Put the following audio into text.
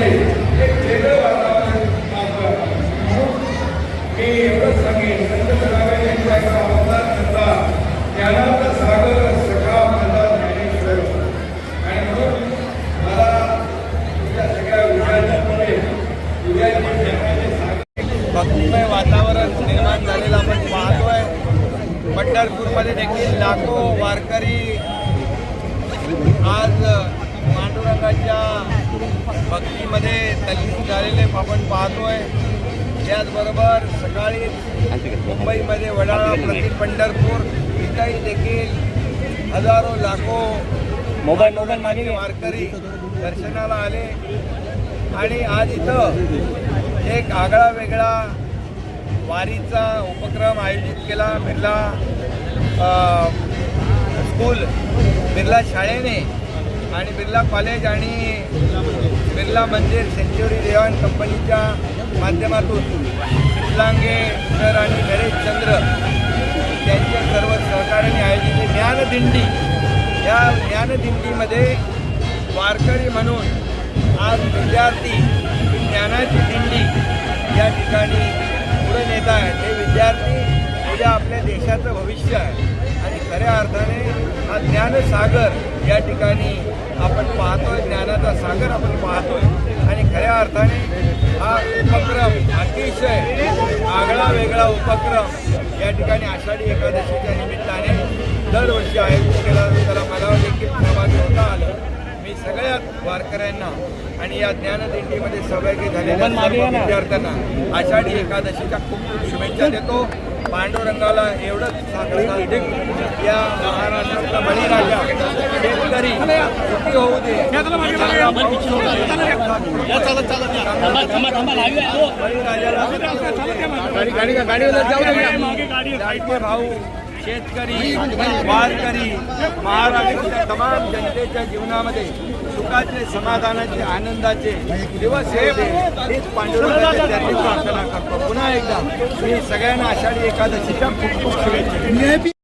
महाराष्ट्रामध्ये एक वेगळं वातावरण पाहतो म्हणून मी एवढंच सांगेन संत सदाबाई यांच्या एका अवतार संता ज्ञानाचा सागर सखा माझा ज्ञानेश्वर आणि म्हणून मला तुमच्या सगळ्या विद्यार्थ्यांमध्ये उद्याची ज्ञानाचे सागर. भक्तिमय वातावरण निर्माण झालेलं आपण पाहतोय. पंढरपूरमध्ये देखील लाखो वारकरी भक्तीमध्ये तल्लीन झालेले आपण पाहतोय. त्याचबरोबर सकाळी मुंबईमध्ये वडाळा प्रति पंढरपूर इथंही देखील हजारो लाखो मोबाईल मोबाईल मागे. वारकरी दर्शनाला आले. आणि आज इथं एक आगळा वेगळा वारीचा उपक्रम आयोजित केला. बिर्ला स्कूल बिर्ला शाळेने आणि बिर्ला कॉलेज आणि बिर्ला मंदिर सेंच्युरी रेवॉन कंपनीच्या माध्यमातून शिवलांगे सर आणि नरेश चंद्र यांच्या सर्व सहकार्याने आयोजित ज्ञानदिंडी. या ज्ञानदिंडीमध्ये वारकरी म्हणून आज विद्यार्थी ज्ञानाची दिंडी या ठिकाणी पुढे नेत आहेत. हे विद्यार्थी उद्या आपल्या देशाचं भविष्य आहे. आणि खऱ्या अर्थाने हा ज्ञानसागर या ठिकाणी आपण पाहतोय ज्ञानाचा सागर आपण पाहतोय. आणि खऱ्या अर्थाने हा उपक्रम अतिशय आगळा वेगळा उपक्रम या ठिकाणी आषाढी एकादशीच्या निमित्ताने दरवर्षी आयोजित केला त्याला मला देखील सहभागी होता आलं. मी सगळ्या वारकऱ्यांना आणि या ज्ञानदिंडीमध्ये सहभागी झालेल्या विद्यार्थ्यांना आषाढी एकादशीच्या खूप खूप शुभेच्छा देतो. पांडुरंगाला एवढंच सांगतो या महाराष्ट्रातला बळीराजा शेतकरी सुखी होऊ दे थांबा थांबा थांबा लाईव्ह आहे हो. बळीराजाला लाडके भाऊ शेतकरी वारकरी महाराष्ट्राच्या तमाम जनतेच्या जीवनामध्ये सुखाचे समाधानाचे आनंदाचे दिवस येते हेच पांडुरंगाच्या चरणी प्रार्थना करतो. पुन्हा एकदा मी सगळ्यांना आषाढी एकादशीच्या खूप खूप शुभेच्छा